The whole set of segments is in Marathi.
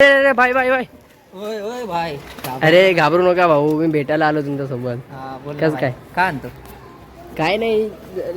अरे अरे, भाई भाई भाई. ओय ओय भाई. अरे घाबरू नका भाऊ. मी भेटायला आलो तुमच्यासोबत. बोल ना कसं. काय? काय आणतो? काय नाही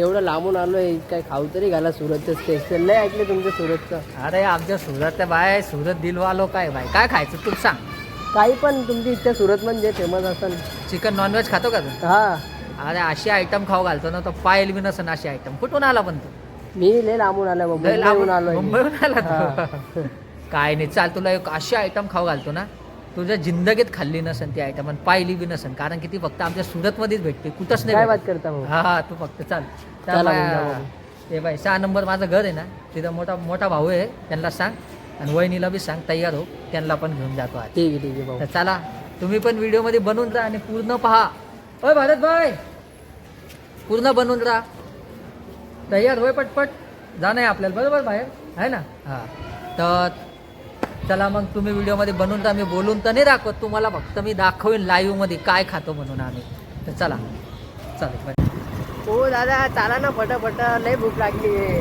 एवढं लांबून आलोय. काय खाऊ तरी घाला. सुरतचं स्पेशल नाही ऐकले तुमच्या सुरतचं. अरे आमच्या सुरत बाय. सुरत दिलवालो काय भाई? काय खायचं तू सांग. काही पण तुमची इच्छा सुरत म्हणजे फेमस असेल. चिकन नॉनव्हेज खातो का तू? हा. अरे अशी आयटम खाऊ घालतो ना तो पायल बी नसन अशी आयटम कुठून आला पण तू? मी लय लांबून आलोय लय मुंबईहून लांबून- आलोय मी. मुंबईहून आला काय नाही चाल तुला एक अशी आयटम खाऊ घालतो ना तुझ्या जिंदगीत खाल्ली नसन ती आयटम आणि पाहिली बी नसन कारण की ती फक्त आमच्या सुरतमध्येच भेटते कुठंच नाही काय. बात करता भाऊ हा हा तू फक्त चाल. चला मग जाऊ. ते बाई सहा नंबर माझं घर आहे ना तिथं मोठा मोठा भाऊ आहे त्यांना सांग आणि वहिनीला बी सांग तयार हो त्यांना पण घेऊन जातो आज. ठीक आहे ठीक आहे भाऊ. तर चला तुम्ही पण व्हिडिओमध्ये बनवून जा आणि पूर्ण पहा. ओय भारत भाई! पूर्ण बनवून राहा. तयार होय पटपट. जाणं आहे आपल्याला बरोबर बाहेर? आहे ना? हां. तर चला मग तुम्ही व्हिडिओमध्ये बनवून जा मी बोलून तर नाही दाखवत तुम्हाला फक्त मी दाखवेन लाईव्हमध्ये काय खातो म्हणून आम्ही. तर चला. चालेल बाय हो दादा चाला ना फटाफट लय भूक लागली.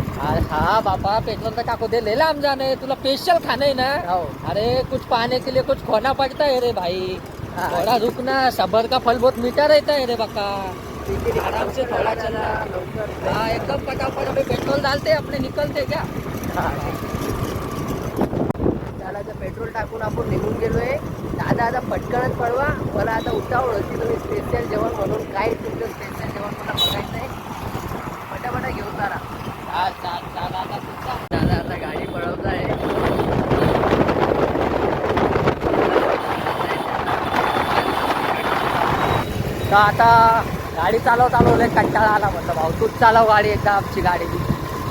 हा बाबा पेट्रोल का टाको दे ले हम जाने तुला स्पेशल खाना है ना. हो. अरे कुछ पाने के लिए कुछ खोना पड़ता है रे भाई। थोड़ा रुकना सबर का फल बहुत मीठा रहता है रे बका. आहे, आहे. आराम से थोड़ा चला. हाँ एकदम फटाफट अभी पेट्रोल डालते अपने निकलते क्या? पेट्रोल टाकून आपण निघून गेलो आहे दादा आता पटकनच पळवा. मला आता उतावळ होती तुम्ही स्पेशल जेवण म्हणून काय तुमचं स्पेशल जेवण मला बघायचं आहे पटापटा घेऊन जा चाल चाल आता चाल. दादा आता गाडी पळवत आहे तर आता गाडी चालव चालवलंय कंटाळा आला म्हटलं भाऊ. तूच चालव गाडी एकदा आमची गाडी.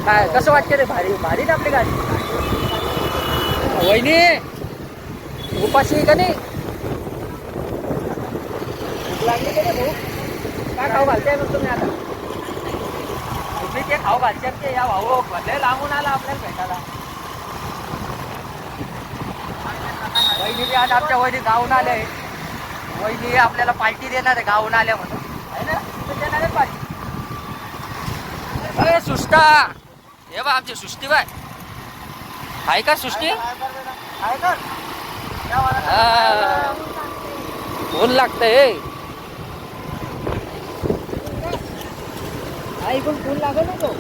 काय कसं वाटते रे भारी? भारी ना आपली गाडी. वहिनी! उपाशी आहे का नाही लागली का नाही भूक काय खाऊ घालते मग तुम्ही आता तुम्ही ते खाऊ घालते ते या भाऊ भले लांबून आला आपल्याला भेटायला वहिनी बी आज आमच्या वहिनी गावून आले वहिनी आपल्याला पार्टी देणार आहे गावून आल्या म्हणून आहे ना तुम्ही देणार आहे पार्टी अरे सुष्टा हे बा आमची सुष्टी बाय आहे का सुष्टी हा. ऊन लागतंय आई पण फोन लागत नको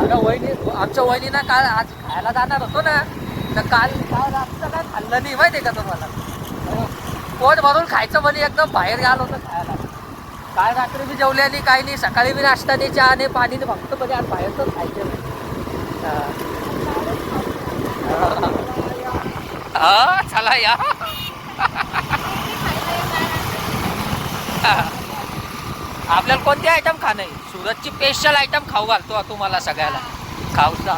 अगं वहिनी आमच्या वहिनीना काल आज खायला जाणार होतो ना तर काल काल रातचं काय खाल्लं नाही माहिती का तुम्हाला? पोट भरून खायचं म्हणे एकदम बाहेर गेलो होतं खायला. काल रात्री बी जेवले आणि काही नाही सकाळी बी नाश्ता नाही चहा आणि पाणी नाही फक्त म्हणजे आज बाहेरच खायचं नाही हा. चला या. आपल्याला कोणती आयटम खाणं आहे? सुरतची स्पेशल आयटम खाऊ घालतो तुम्हाला सगळ्याला. खाऊसा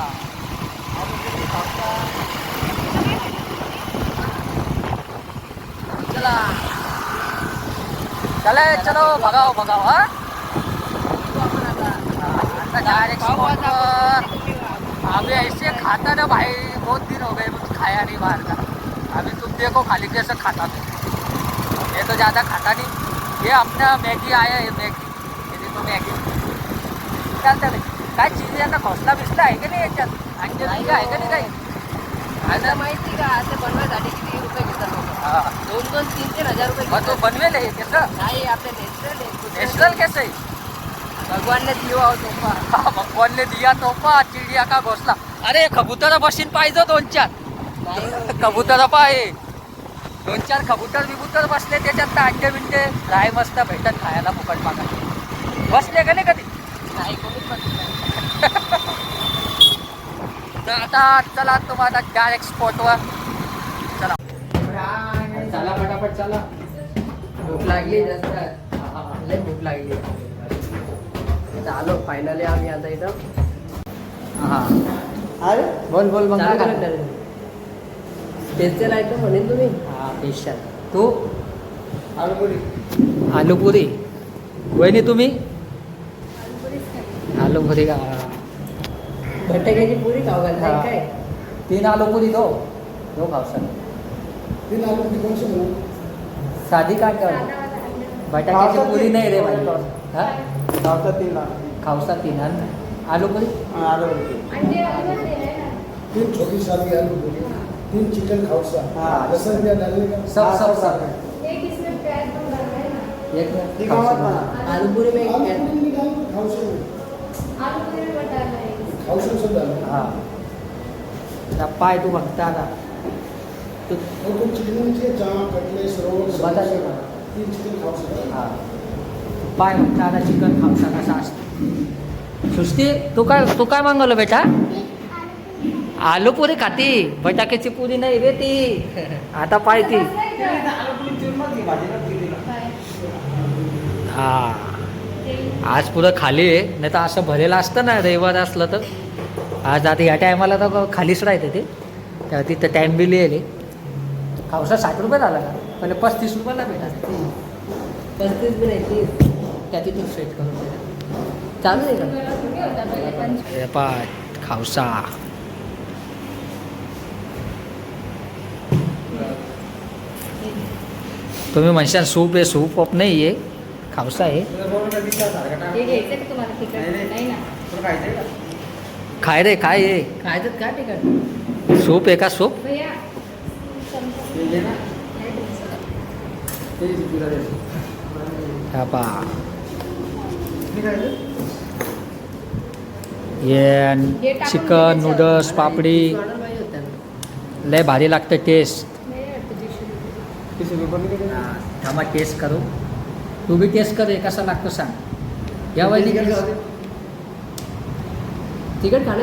चला. चला चलो भगाओ भगाओ हा. आता. डायरेक्ट अभी ऐसे खाता ना भाई बहुत दिन हो गए मुझे खाया नहीं बाहर का। अभी तुम देखो खाली कैसे खाता मैं। ये तो ज़्यादा खाता नहीं। ये अपना मैगी आया है मैगी। ये देखो मैगी। चालतं नाही काय चीज यांना खोसला बिसला आहे का नाही याच्यात? बिंडे आहे का नाही काही? आता माहिती का असं बनवायसाठी किती रुपये घेतात लोक. हा. दोन दोन तीन तीन हजार रुपये मग तो. बनवेल हे कसं? नाही आपले नॅचरल आहे. नॅचरल कैसे आहे? भगवानने दिवा होतो पा हा, भगवानने दिया तोफा चिडिया का घोसला. अरे कबुतर बशीन पाहिजे दोन चार. कबुतर पाय दोन चार कबुतर बिबुतर बसले त्याच्यात अंडे बिंडे. राय मस्त भेटत खायला फुकट पाका बसले का नाही कधी? नाही. तर आता चला तुम्हाला डायरेक्ट स्पॉटवर चला. चला फटाफट चला. भूक लागली जास्त. भूक लागली. चालो फायनली आम्ही आता इथं. हा. बोल बोल मग? स्पेशल आयटम म्हणेन तुम्ही? हा स्पेशल तू? आलूपुरी. वहिनी तुम्ही? आलूपुरी का बटाट्याची पुरी खाऊ घालताय हा. काय? तीन आलूपुरी दो. दो खाओ सर. साधी काय कर? बटाट्याची पुरी नाही रे भाई हा? खावसा तीन आलूपुरी आलो तीन छोटी सादी आलू पूरी तीन चिकन खाउसा हाँ। दस रुपया डालने का सब सब सब. एक इसमें प्याज पण डालना है ना. एक मिनिट. ठीक आहे, खाऊन मग. बघा. आलू पुरी में आलू एक पूरी निकाल के खाउसा में आलू पूरी में मत डालना है खाउसा सब डालना हा. आता पाय तू बघता आता. तू और तुम चिकन के जहाँ कटलेस रोल बता दे मला. तीन चिकन खाउसा डालना हा. पाय बघता चिकन खावसा कसा असतो. सृष्टी तू काय तू काय मागवलं बेटा? आलू पुरी खाती. बटाक्याची पुरी नाही रे ती. आता पाय ती. हा. आज पुरं खाली आहे नाही तर असं भरेलं असतं ना रविवार असलं तर. आज आता या टायमाला तर खालीच राहते ते. तर तिथं टाईम बी लिहिले. खावसा साठ रुपये झाला का पहिले पस्तीस रुपयाला भेटा पस्तीस बी राहते त्या तिथून सेट करून. चालू आहे का? पाय खावसा. तुम्ही म्हणशाल सूप आहे सूप ऑप नाही आहे खावसा आहे. खाय रे काय आहे खायचं का तिकट सूप आहे का सूप? हा पा. हे चिकन. नूडल्स पापडी. लय भारी लागतं टेस्ट थांबा टेस्ट करू. तू बी टेस्ट कर कसं लागतं सांग. या वहिनी तिकट खाणं?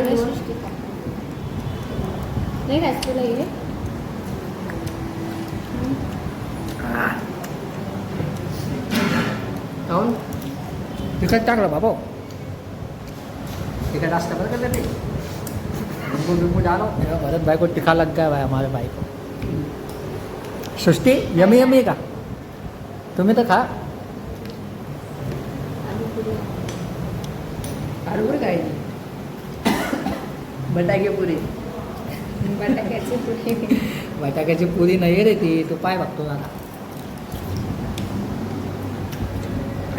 नाही खायचं हे. खाऊन? तिखट टाकलं बाबा. तिखट असतं बरं का ते बिंबू भरत भाई को तिखा लग गया भाई हमारे भाई को. सृष्टी यमी यमी का? तुम्ही तर खा। आलू पुरी आलू पुरी खायची बटाके पुरी. बटाट्याची पुरी. बटाट्याची पुरी नाही रे ती तू पाय बघतो आता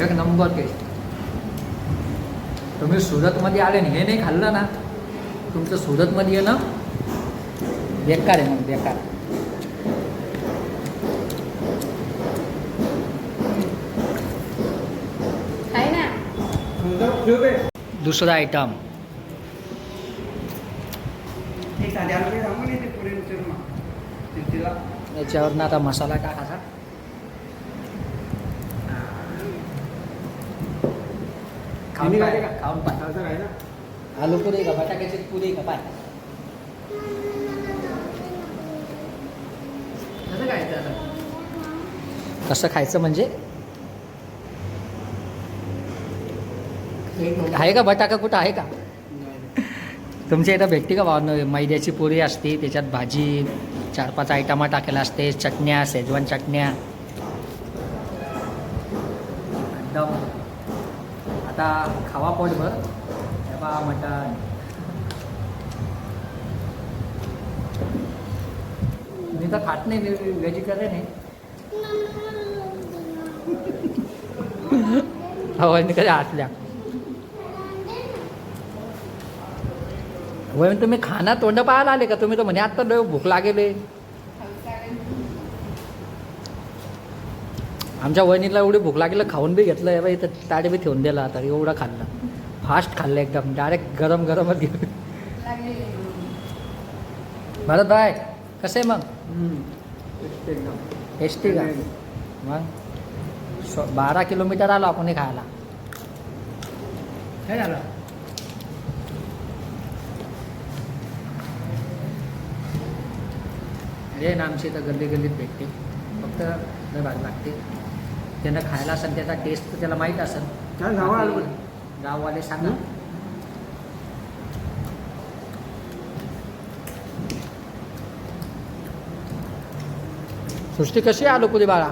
एक नंबर टेस्ट. तुम्ही सुरतमध्ये आले आणि हे नाही खाल्लं ना तुमचं सुरतमध्ये येणं बेकार आहे मग बेकार. ना? दुसरा आयटम याच्यावरनं आता मसाला टाकायचा. खाऊन पाय. खाऊन पाय. आलू पुरी का? बटाट्याची पुरी का? पाय. कसं खायचं आता? कसं खायचं म्हणजे. आहे का बटाका कुठं? आहे का? तुमच्या इथं भेटते का भाव मैद्याची पुरी असते त्याच्यात भाजी चार पाच आयटमा टाकेला असते चटण्या शेजवान चटण्या. आता खावा पोटभर. हे बा मटण. मी तर खात नाही मी व्हेजिटेरियन आहे. नाही कधी हातल्या वय तुम्ही खाना तोंड पाहायला आले का? तुम्ही तर म्हणे आत्ता लय भूक आहे आमच्या वहिनीला एवढी भूक लागली खाऊन बी घेतलं आहे बाई तर ताडे बी ठेवून दिला आता एवढं खाल्लं. फास्ट खाल्लं एकदम डायरेक्ट गरम गरमच घेऊन भरत बाय कसं आहे मग? टेस्टी का? मग? बारा किलोमीटर आलो आपण खायला. काय झालं? हे ना आमची इथं गल्ली गल्लीत भेटते. फक्त भारी लागते. त्यांना खायला असेल त्याचा टेस्ट तर त्याला माहीत असेल. काय पण. गाववाले सांगा. सृष्टी कशी आहे आलू पुरी बाळा?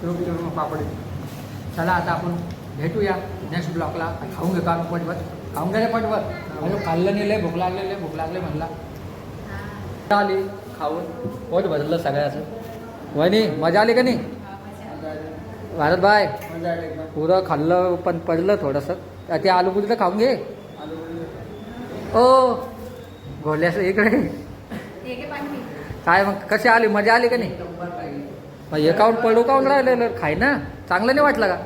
सुखदीप मग पापडी चला आता आपण भेटूया नेक्स्ट ब्लॉकला खाऊन घेतो आम्ही पटपट खाऊन घ्या रे पटपट अरे खाल्लं नाही लय भूक लागलेले भूक लागले म्हणला. आली खाऊन. पोट भरलं सगळ्याचं. वहिनी मजा आली का नाही? भारत बाय पुरं खाल्लं पण पडलं थोडंसं. ते आलू पुरी तर खाऊन घे. ओ घोल्याचं इकडे. घे पाणी. पी. काय मग कशी आली? मजा आली का नाही? मग हे पडू काऊन राहिलेलं खाय ना? चांगलं नाही वाटलं का?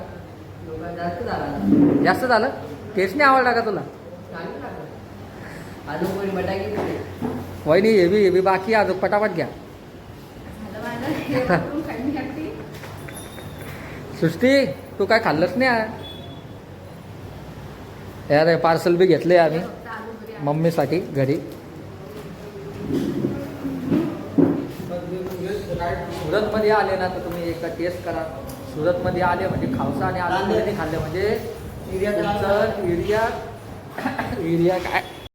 जास्त झालं? तेच नाही आवडला का तुला? आलू पोळी वहिनी हे बी हे बी बाकी आज अजून पटापट घ्या. सृष्टी तू काय खाल्लंच नाही आहे अरे पार्सल बी घेतले आम्ही. मम्मीसाठी घरी. सुरतमध्ये आले ना तर तुम्ही एकदा टेस्ट करा. सुरतमध्ये आले म्हणजे खावसा आणि आलू खाल्ले म्हणजे एरिया एरिया काय?